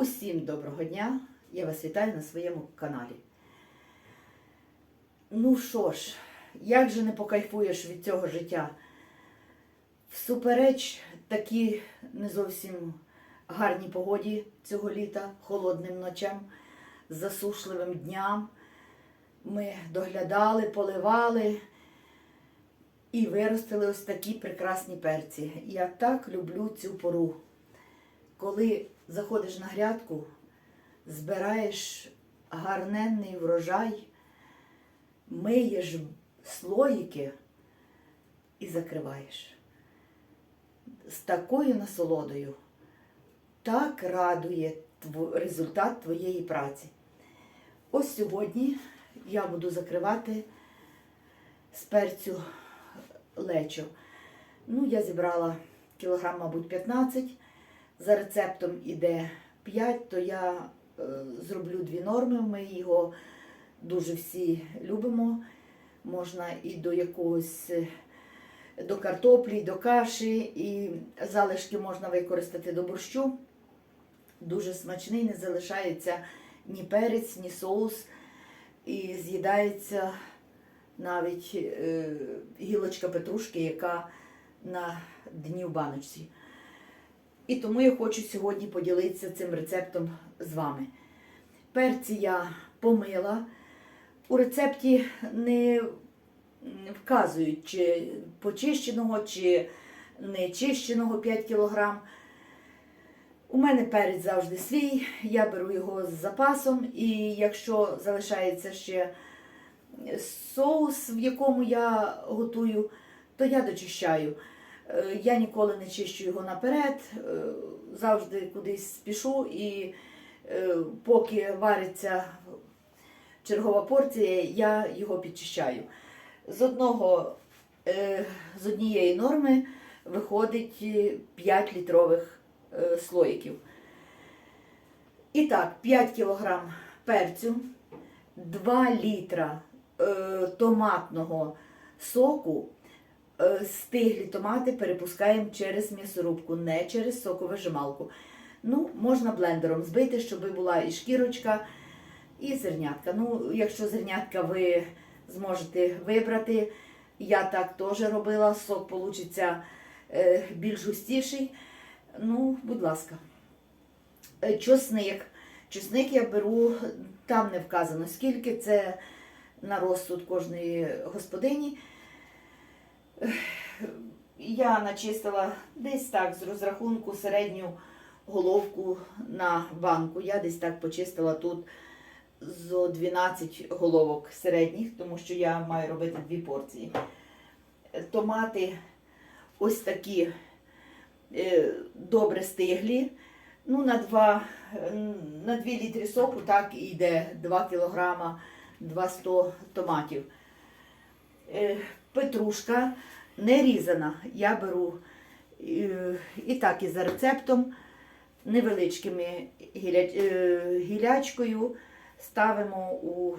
Усім доброго дня! Я вас вітаю на своєму каналі. Ну що ж, як же не покайфуєш від цього життя? Всупереч такій не зовсім гарній погоді цього літа, холодним ночам, засушливим дням. Ми доглядали, поливали і виростили ось такі прекрасні перці. Я так люблю цю пору. Коли заходиш на грядку, збираєш гарненний врожай, миєш слоїки і закриваєш. З такою насолодою так радує результат твоєї праці. Ось сьогодні я буду закривати з перцю лечо. Ну, я зібрала кілограм, мабуть, 15. За рецептом іде 5, то я е, зроблю дві норми. Ми його дуже всі любимо. Можна і до якогось е, до картоплі, до каші, і залишки можна використати до борщу. Дуже смачний, не залишається ні перець, ні соус. І з'їдається навіть е, гілочка петрушки, яка на дні в баночці. І тому я хочу сьогодні поділитися цим рецептом з вами. Перці я помила. У рецепті не вказують, чи почищеного, чи не чищеного 5 кг. У мене перець завжди свій, я беру його з запасом, і якщо залишається ще соус, в якому я готую, то я дочищаю. Е, Я ніколи не чищу його наперед, е, завжди кудись спішу і е, поки вариться чергова порція, я його підчищаю. З одного, з однієї норми виходить е, 5 літрових слоїків. І так, 5 кг перцю, 2 літра томатного соку. Е, Стиглі томати перепускаємо через м'ясорубку, не через соковижималку. Ну, можна блендером збити, щоб була і шкірочка, і зернятка. Ну, якщо зернятка ви зможете вибрати, я так теж робила, сок получиться е, більш густіший. Ну, будь ласка. Е, Чосник. Чосник я беру, там не вказано скільки, це на розсуд кожної господині. Я начистила десь так з розрахунку середню головку на банку. Я десь так почистила тут зо 12 головок середніх, тому що я маю робити дві порції. Томати ось такі е, добре стиглі. Ну, на 2, на 2 літри соку так і йде 2 кілограма 200 томатів. Е, Петрушка не різана. Я беру е, і так і за рецептом невеличкими е, гілячкою ставимо у,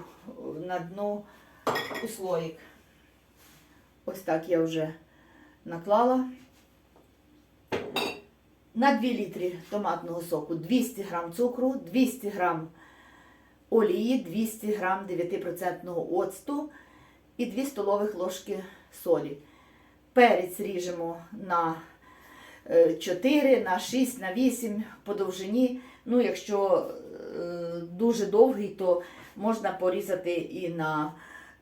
на дно у слоїк. Ось так я вже наклала. На 2 літри томатного соку 200 грам цукру, 200 грам олії, 200 грам 9% оцту і 2 столових ложки солі. Перець ріжемо на е, 4, на 6, на 8 по довжині. Ну, якщо е, дуже довгий, то можна порізати і на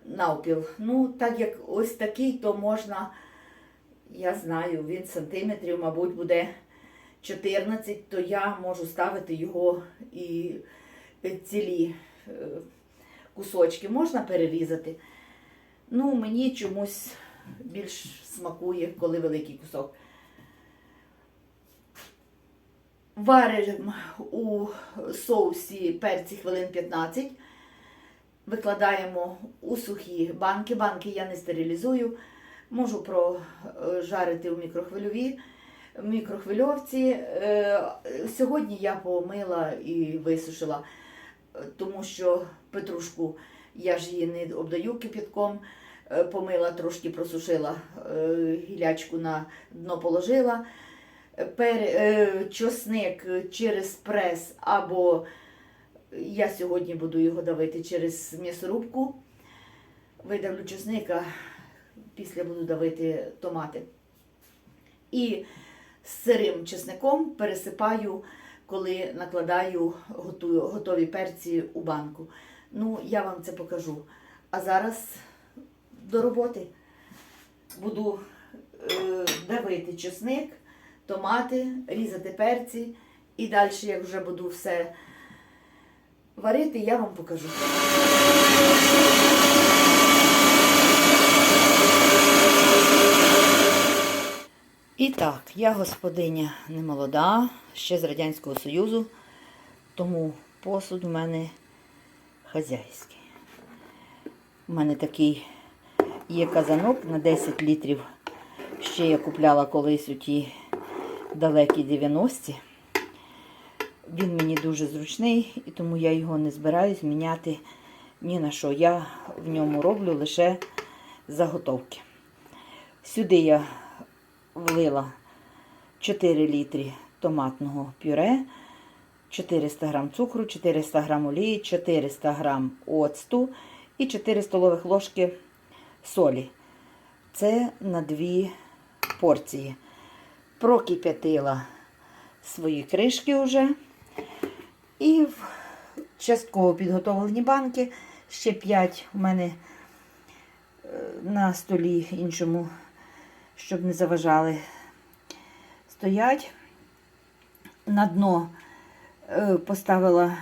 навпіл. Ну, так як ось такий, то можна, я знаю, він сантиметрів, мабуть, буде 14, то я можу ставити його і цілі е, кусочки. Можна перерізати. Ну, мені чомусь більш смакує, коли великий кусок. Варимо у соусі перці хвилин 15. Викладаємо у сухі банки. Банки я не стерилізую. Можу прожарити у мікрохвильові. Мікрохвильовці. Е, Сьогодні я помила і висушила, е, тому що петрушку я ж її не обдаю кипятком. Е, Помила, трошки просушила, е, гілячку на дно положила. пер, е, чосник через прес, або я сьогодні буду його давити через м'ясорубку. Видавлю чесника, після буду давити томати. І з сирим чесником пересипаю, коли накладаю готую, готові перці у банку. Ну, я вам це покажу. А зараз до роботи буду е, давити чесник, томати, різати перці. І далі, як вже буду все варити, я вам покажу. І так, я господиня не молода, ще з Радянського Союзу, тому посуд у мене хазяйський. У мене такий є казанок на 10 літрів. Ще я купляла колись у ті далекі 90-ті. Він мені дуже зручний, і тому я його не збираюсь міняти ні на що. Я в ньому роблю лише заготовки. Сюди я влила 4 літри томатного пюре, 400 грам цукру, 400 грам олії, 400 грам оцту і 4 столових ложки солі. Це на дві порції. Прокип'ятила свої кришки вже. І в частково підготовлені банки. Ще 5 у мене е, на столі іншому, щоб не заважали, стоять. На дно поставила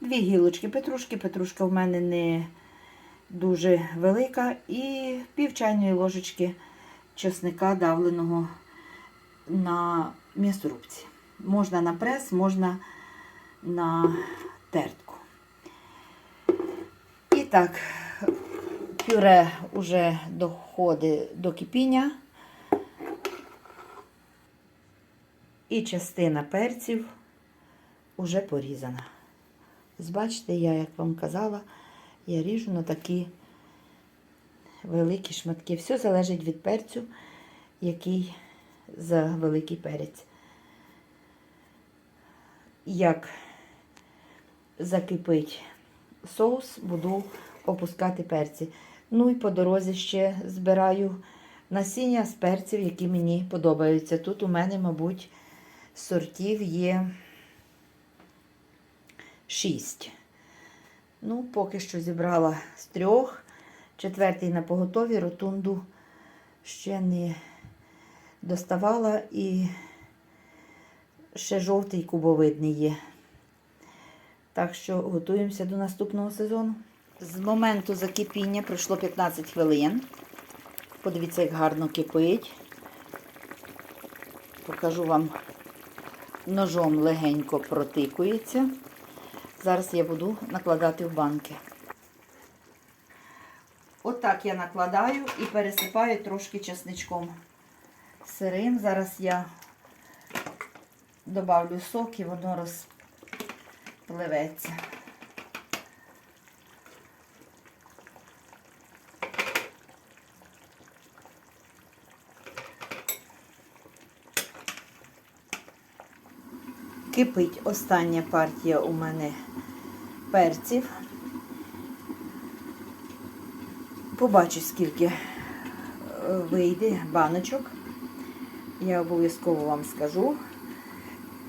дві гілочки петрушки. Петрушка в мене не дуже велика. І пів чайної ложечки чесника давленого на м'ясорубці. Можна на прес, можна на тертку. І так, пюре вже доходить до кипіння. І частина перців вже порізана. Бачите, я, як вам казала, я ріжу на такі великі шматки. Все залежить від перцю, який за великий перець. Як закипить соус, буду опускати перці. Ну і по дорозі ще збираю насіння з перців, які мені подобаються. Тут у мене, мабуть, сортів є 6. Ну, поки що зібрала з трьох. Четвертий на поготові, ротунду ще не доставала і ще жовтий кубовидний є. Так що готуємося до наступного сезону. З моменту закипіння пройшло 15 хвилин. Подивіться, як гарно кипить. Покажу вам ножом легенько протикується. Зараз я буду накладати в банки. Отак я накладаю і пересипаю трошки чесничком сирим. Зараз я добавлю сок і воно розпливеться. Кипить остання партія у мене перців. Побачу, скільки е, вийде баночок. Я обов'язково вам скажу,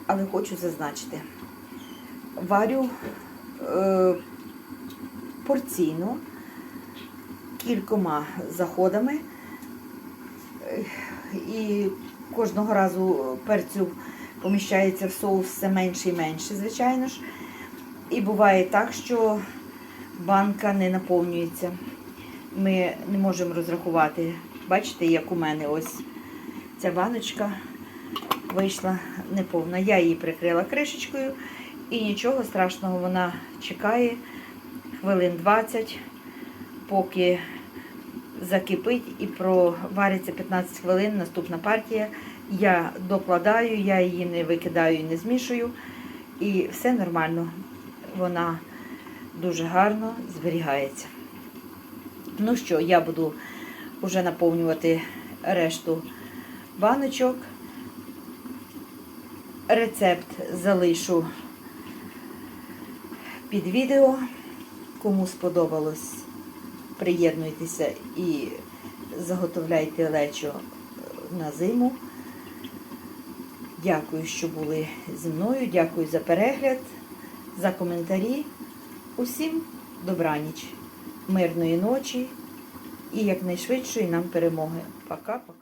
але хочу зазначити. Варю е, порційно кількома заходами. Е, І кожного разу перцю поміщається в соус все менше і менше, звичайно ж. І буває так, що банка не наповнюється. Ми не можемо розрахувати. Бачите, як у мене ось ця баночка вийшла неповна. Я її прикрила кришечкою і нічого страшного, вона чекає хвилин 20, поки закипить і провариться 15 хвилин. Наступна партія. Я докладаю, я її не викидаю і не змішую. І все нормально. Вона дуже гарно зберігається. Ну що, я буду вже наповнювати решту баночок. Рецепт залишу під відео. Кому сподобалось, приєднуйтеся і заготовляйте лечо на зиму. Дякую, що були зі мною. Дякую за перегляд, за коментарі. Усім добраніч, мирної ночі і якнайшвидшої нам перемоги. Пока-пока.